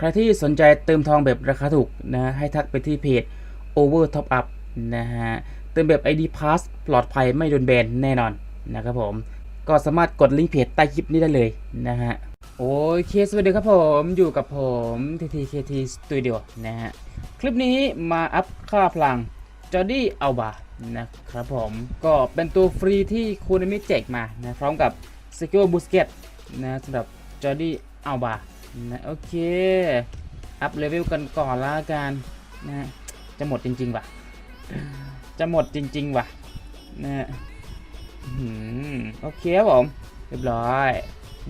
ใครที่สนใจเติมทองแบบราคาถูกนะให้ทักไปที่เพจ Over Top Up นะฮะเติมแบบ ID Pass ปลอดภัยไม่โดนแบนแน่นอนนะครับผม ก็สามารถกดลิงก์เพจใต้คลิปนี้ได้เลยนะฮะโอเคสวัสดีครับผมอยู่กับผม TTKT Studio นะฮะคลิปนี้มาอัพค่าพลังจอร์ดี้อัลบานะครับผมก็เป็นตัวฟรีที่คูนามิแจกมานะพร้อมกับสกิลบูสเกตนะสำหรับจอร์ดี้อัลบา นะโอเค อัพเลเวลกันก่อนละกันนะจะหมดจริงๆว่ะ จะหมดจริงๆว่ะนะโอเคครับผม เรียบร้อย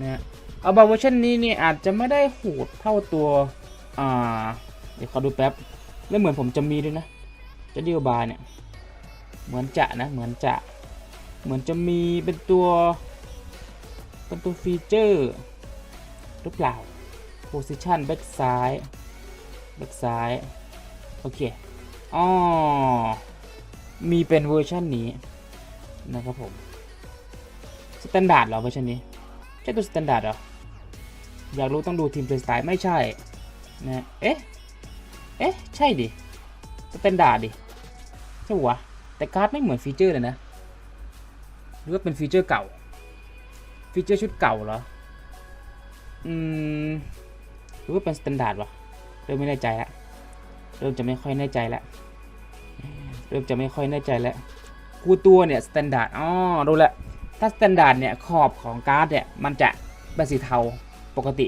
นะเอาบาเวอร์ชันนี้นี่อาจจะไม่ได้โหดเท่าตัว อ่า เดี๋ยวขอดูแป๊บ แล้วเหมือนผมจะมีด้วยนะ จะดีบาร์เนี่ย เหมือนจะนะ เหมือนจะ เหมือนจะมีเป็นตัว เป็นตัวฟีเจอร์หรือเปล่า position back ซ้าย back ซ้าย โอเคอ๋อมีเป็นเวอร์ชันนี้ นะครับผมสแตนดาร์ดเหรอเวอร์ชันนี้ ใช่ตัวสแตนดาร์ดเหรอ อยากรู้ต้องดูทีมเพลย์สไตล์ไม่ใช่นะเอ๊ะ เอ๊ะ ใช่ดิสแตนดาร์ดดิ ใช่ปะวะแต่การ์ดไม่เหมือนฟีเจอร์เลยนะ หรือว่าเป็นฟีเจอร์เก่า ฟีเจอร์ชุดเก่าเหรอ อืม รือว่าเป็นสแตนดาร์ดวะเริ่มไม่แน่ใจละเริ่มจะไม่ค่อยแน่ใจละเริ่มจะไม่ค่อยแน่ใจแล้วกูตัวเนี่ยสแตนดาร์ดอ๋อดูละถ้าสแตนดาร์ดเนี่ยขอบของการ์ดเนี่ยมันจะเป็นสีเทาปกติ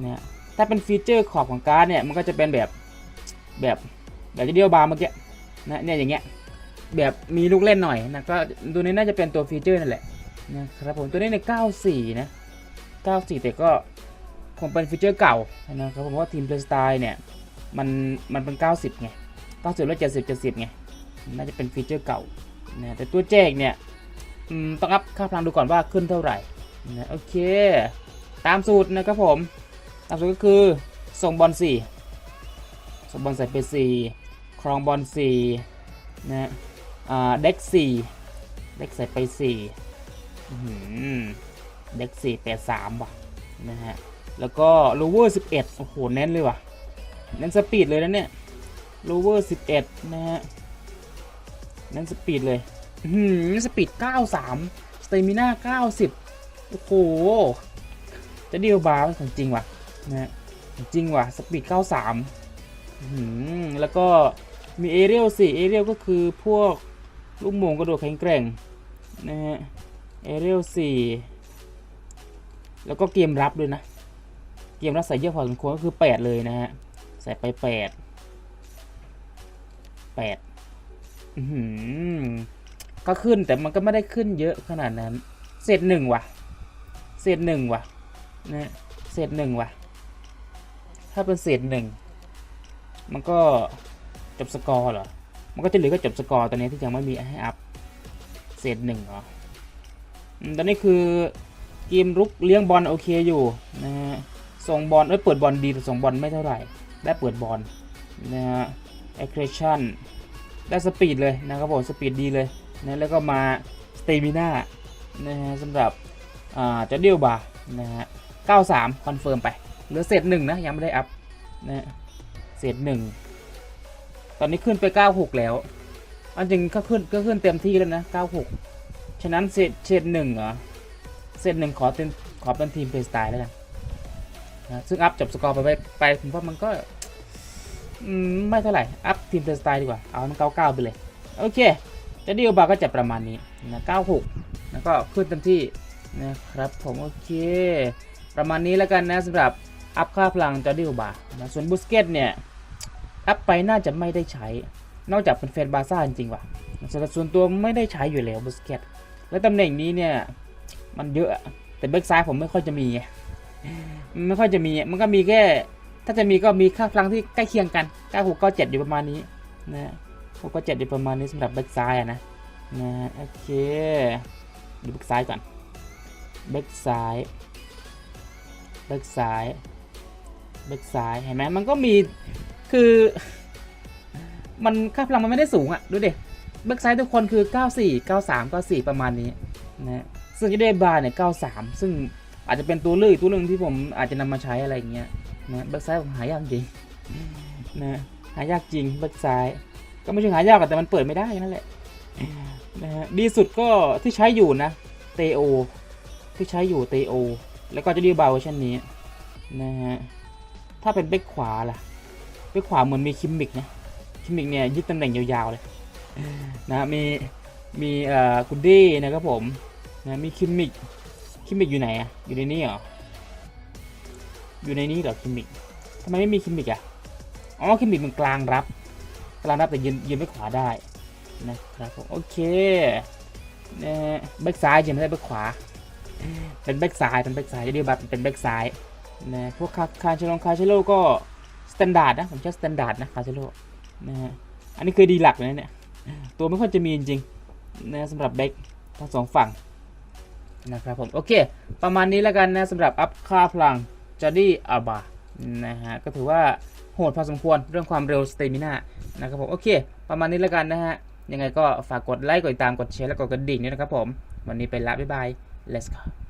เนี่ยถ้าเป็นฟีเจอร์ขอบของการ์ดเนี่ยมันก็จะเป็นแบบแบบแบบจะเดียวบาร์เมื่อกี้นะเนี่ยอย่างเงี้ยแบบมีลูกเล่นหน่อยนะก็ตัวนี้น่าจะเป็นตัวฟีเจอร์นั่นแหละนะครับผมตัวนี้ใน94 นะ 94 แต่ก็ คงเป็นฟีเจอร์เก่านะครับผมเพราะว่าทีมเพลย์สไตล์เนี่ยมันมันเป็น 90ไง90แล้ว70 70ไงน่าจะเป็นฟีเจอร์เก่านะแต่ตัวแจกเนี่ยต้องอัพค่าพลังดูก่อนว่าขึ้นเท่าไหร่นะโอเค ตามสูตรนะครับผม ตามสูตรก็คือส่งบอล4ส่งบอลใส่ไป4ครองบอล4นะอ่าเด็ก4เด็กใส่ไป4อื้อหือเด็ก4 8 3ว่ะนะฮะ แล้วก็โลเวอร์11 โอ้โหเน้นเลยว่ะ เน้นสปีดเลยนะเนี่ยโลเวอร์11 นะฮะ เน้นสปีดเลยหือสปีด 93 สเตมิน่า 90 โอ้โห จะเดียวบาร์เป็นของจริงว่ะนะฮะจริงว่ะ สปีด 93หือแล้วก็มีเอเรียลสิเอเรียลก็คือพวกลูกโมงกระโดดแข็งแกร่งนะฮะเอเรียลสี่แล้วก็เกมรับด้วยนะ เกมรับใส่เยอะพอสมควรก็คือ 8 เลยนะฮะ ใส่ไป 8 8อื้อหือก็ขึ้นแต่มันก็ไม่ได้ขึ้นเยอะขนาดนั้น เศษหนึ่งว่ะ เศษหนึ่งว่ะนะเศษหนึ่งว่ะ ถ้าเป็นเศษหนึ่งมันก็จบสกอร์เหรอ มันก็จะเหลือก็จบสกอร์ตอนนี้ที่ยังไม่มีให้อัพ เศษหนึ่งเหรอตอนนี้คือเกมรุกเลี้ยงบอลโอเคอยู่นะฮะ ส่งบอลเอ้ยเปิดบอลดีแต่ส่งบอลไม่เท่าไหร่ ได้เปิดบอลนะฮะ aggression ได้สปีดเลยนะครับผมสปีดดีเลยนะแล้วก็มาสเตมิน่านะฮะสำหรับอ่าจะเดียวบาร์นะฮะ93 คอนเฟิร์มไป เหลือเศษหนึ่งนะ ยังไม่ได้อัพนะเศษหนึ่งตอนนี้ขึ้นไป 96 แล้ว อันจริงก็ขึ้นก็ขึ้นเต็มที่แล้วนะ 96 ฉะนั้นเศษเศษหนึ่งเหรอเศษหนึ่งขอเป็นขอเป็นทีมเพลย์สไตล์แล้วกัน นะซึ่งอัพจบสกอร์ไปไปไปผมว่ามันก็ไม่เท่าไหร่ อัพทีมเพลย์สไตล์ดีกว่า เอามันเก้าเก้าไปเลย โอเคจะดีลบาร์ก็จะประมาณนี้นะเก้าหกแล้วก็ขึ้นเต็มที่นะครับผมโอเค ประมาณนี้แล้วกันนะสำหรับอัพค่าพลังจอร์ดิลบาร์นะส่วนบุสเกตเนี่ย อัพไปน่าจะไม่ได้ใช้ นอกจากเป็นแฟนบาร์ซ่าจริงๆว่ะส่วนส่วนตัวไม่ได้ใช้อยู่แล้วบุสเกตและตำแหน่งนี้เนี่ย มันเยอะ แต่แบ็กซ้ายผมไม่ค่อยจะมีไง ไม่ค่อยจะมี มันก็มีแค่ ถ้าจะมีก็มีค่าพลังที่ใกล้เคียงกัน9 6 9 7อยู่ประมาณนี้นะ6 9 7อยู่ประมาณนี้สำหรับแบ็กซ้ายนะนะโอเคดูแบ็กซ้ายก่อนแบ็กซ้ายแบ็กซ้ายแบ็กซ้ายเห็นไหมมันก็มีคือ มันค่าพลังมันไม่ได้สูงอะดูดิแบ็กซ้ายทุกคนคือ 94 93 94 ประมาณนี้นะซึ่งจะได้บาร์เนี่ย 93 ซึ่ง อาจจะเป็นตัวเลือกอีกตัวหนึ่งที่ผมอาจจะนำมาใช้อะไรอย่างเงี้ยนะแบ็กซ้ายผมหายากจริงนะหายากจริงแบ็กซ้ายก็ไม่ใช่หายากแต่มันเปิดไม่ได้นั่นแหละนะฮะดีสุดก็ที่ใช้อยู่นะเตโอที่ใช้อยู่เตโอแล้วก็จะดีบาเวอร์ชันนี้นะฮะถ้าเป็นแบ็กขวาล่ะแบ็กขวาเหมือนมีคิมมิกนะคิมมิกเนี่ยยึดตำแหน่งยาวๆเลยนะมีมีเอ่อกุนดี้นะครับผมนะมีคิมมิก คิมมิกอยู่ไหนอะอยู่ในนี้เหรอ อยู่ในนี้เหรอคิมมิกทำไมไม่มีคิมมิกอะอ๋อคิมมิกมันกลางรับ กลางรับแต่ยืนยืนไม่ขวาได้นะครับผมโอเคนะฮะแบ็กซ้ายยังไม่ใช่แบ็กขวา เป็นแบ็กซ้ายเป็นแบ็กซ้ายจะเรียกว่าเป็นแบ็กซ้ายนะพวกคาคาเชโลคาเชโลก็สแตนดาร์ดนะผมใช้สแตนดาร์ดนะคาเชโลนะฮะอันนี้คือดีหลักเลยเนี่ยตัวไม่ค่อยจะมีจริงๆนะสำหรับแบ็กทั้งสองฝั่ง นะครับผม โอเค ประมาณนี้แล้วกันนะสำหรับอัพค่าพลังจอร์ดี้อาบานะฮะ ก็ถือว่าโหดพอสมควรเรื่องความเร็วสเตมิน่านะครับผม โอเค ประมาณนี้แล้วกันนะฮะ ยังไงก็ฝากกดไลค์ กดติดตาม กดแชร์ และกดกระดิ่งด้วยนะครับผม วันนี้ไปละ บ๊ายบาย let's go